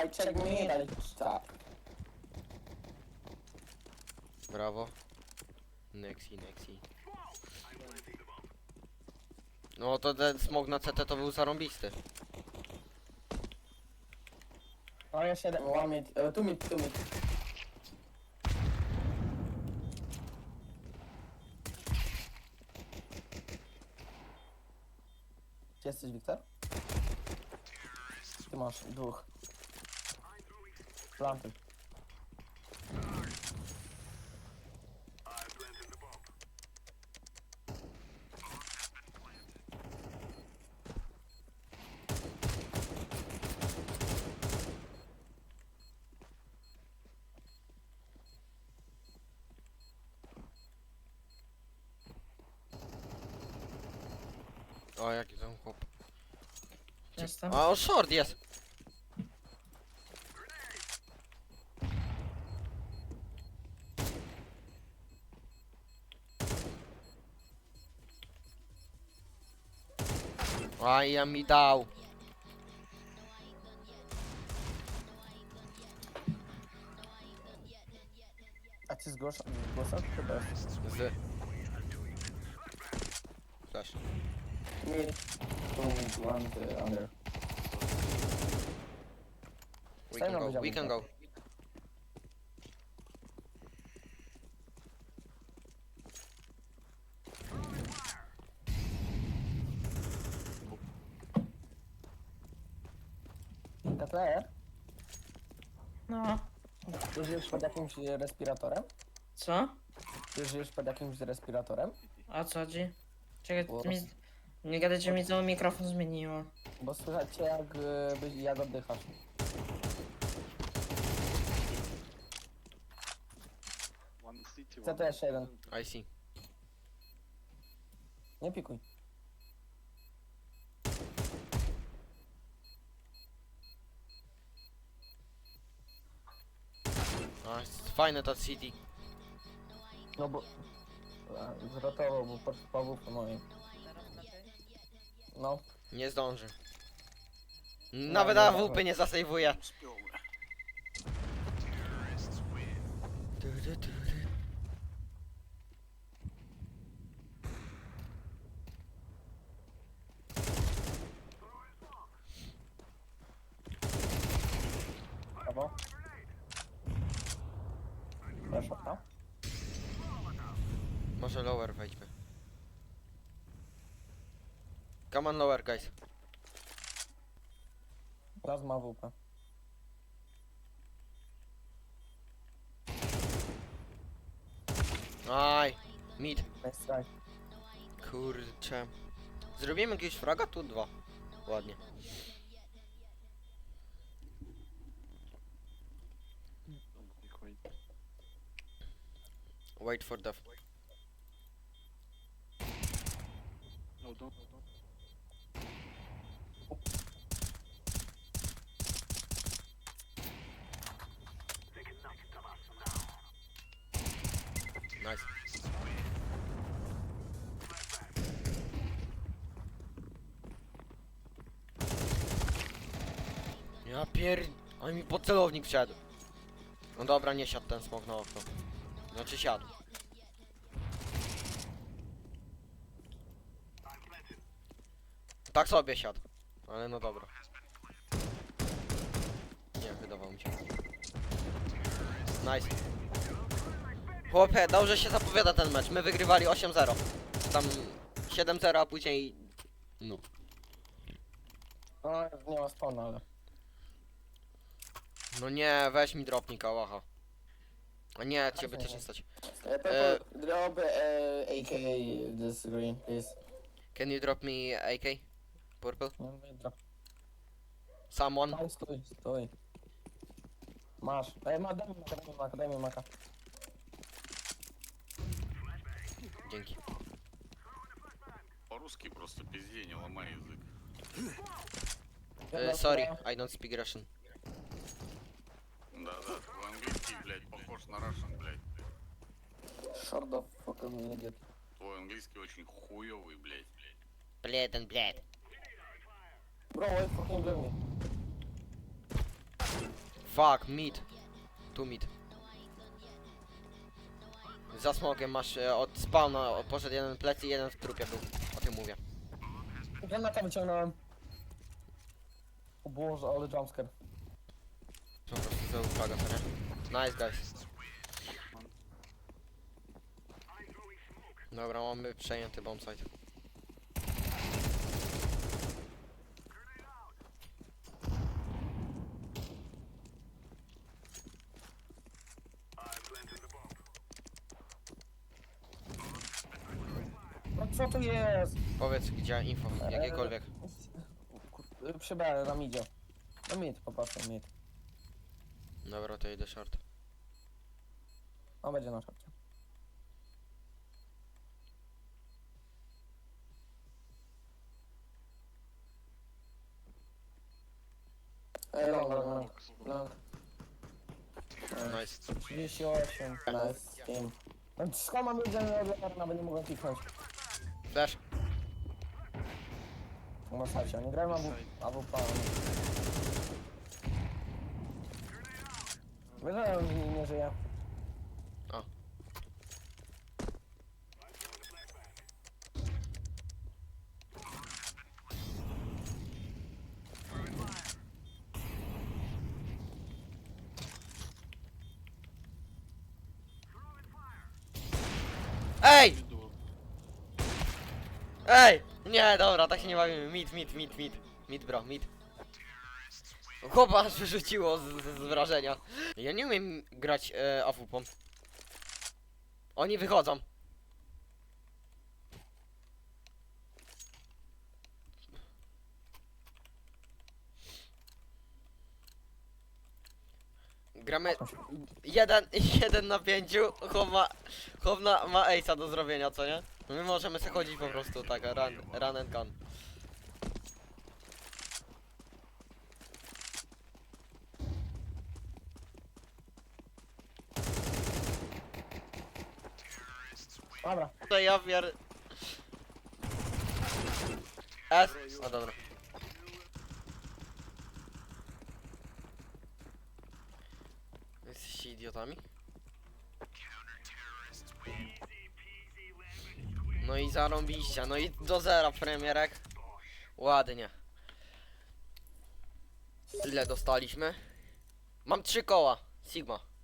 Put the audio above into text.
I check mid, I stop. Brawo. Nexi, Nexi. No to ten smog na CT to był zarąbisty. No ja 7, one mid, uh, two mid, mid. Gdzie jesteś, Wiktor? Ty masz dwóch. Planty. O, jaki tam chłop. Jestem. A, o, short jest! A ja mi dał. A ty zgłaszasz? Zgłaszasz? Też? Z. Flash. Mid, one uh, under. We Same can go, we can go. TTR? No. Ty żyjesz pod jakimś respiratorem? Co? Ty żyjesz pod jakimś respiratorem? A co chodzi? Czekaj, Bo- ty mi... Nie gadajcie mi, co mikrofon zmieniło. Bo słychać jak, e, byś- jak oddychasz. One city, one CT 7. I see. Nie pikuj. A, fajne to city. No bo... a, Zrotował, bo pod pawówką mojej. No. Nie zdąży. Nawet AWP nie zasejwuje. Jeszcze lower wejdźmy. Come on lower, guys. Raz ma WP. Aj, mid. Kurczę. Zrobimy jakiegoś fraga? Tu dwa. Ładnie. Wait for death. Nice. Ja pier... On mi pod celownik wszedł. No dobra, nie siadł ten smok na okno. Znaczy siadł. Tak sobie siadł. Ale no dobra. Nie, wydawało mi się. Nice. Chłopie, dobrze się zapowiada ten mecz. My wygrywali 8-0. Tam 7-0, a później... No. No, nie ma spawna, ale... No nie, weź mi dropnij kałacha. A nie, ciebie też nie stać. E, Purple, drop e, AK this green, please. Can you drop me AK? Purple. Не видно. Самон. Стой, стой, стой. Маш, дай ма, дай мака, дай мака, дай мака. Деньги. По-русски просто пиздец, не ломай язык. Э, sorry, I don't speak Russian. Да, да, английский, блядь, похож на Russian, блядь. Шардов, пока меня идет. Твой английский очень хуёвый, блядь, блядь. Блядь, блядь. Bro, wait fucking blue me. Fuck, mid. Tu mid. Za smokiem masz e, od spawna, o, poszedł jeden plecy i jeden w trupie był. O tym mówię. Granata wyciągnąłem. O Boże, ale jumpscare. Po prostu za uwaga, co nie? Nice guys. Dobra, mamy przejęty bombsite. No co tu jest? Powiedz gdzie info, jakiekolwiek. Kur- Przy B, na midzie. No mid, po prostu mid. Dobra, to idę short. On będzie na szorcie. Ej, long, long, long. long. Nice. 38, nice, team. No, Skąd mam jedziemy od nawet nie mogłem kliknąć. Flash. Masacie, oni grają AWP. Wiesz, że on nie, żyje. A. Ej! Ej! Nie, dobra, tak się nie bawimy. Mid, mid, mid, mid. Mid, bro, mid. Chłopa aż wyrzuciło z, z, z wrażenia. Ja nie umiem grać e, AWP. Oni wychodzą. Gramy jeden, jeden na pięciu, chłop ma, chłop ma do zrobienia, co nie? My możemy sobie chodzić po prostu tak, run, run and gun. Dobra, To ja pier... S? O dobra. Jesteście idiotami? No i zarąbiście, no i do zera premierek. Ładnie. Ile dostaliśmy? Mam trzy koła. Sigma.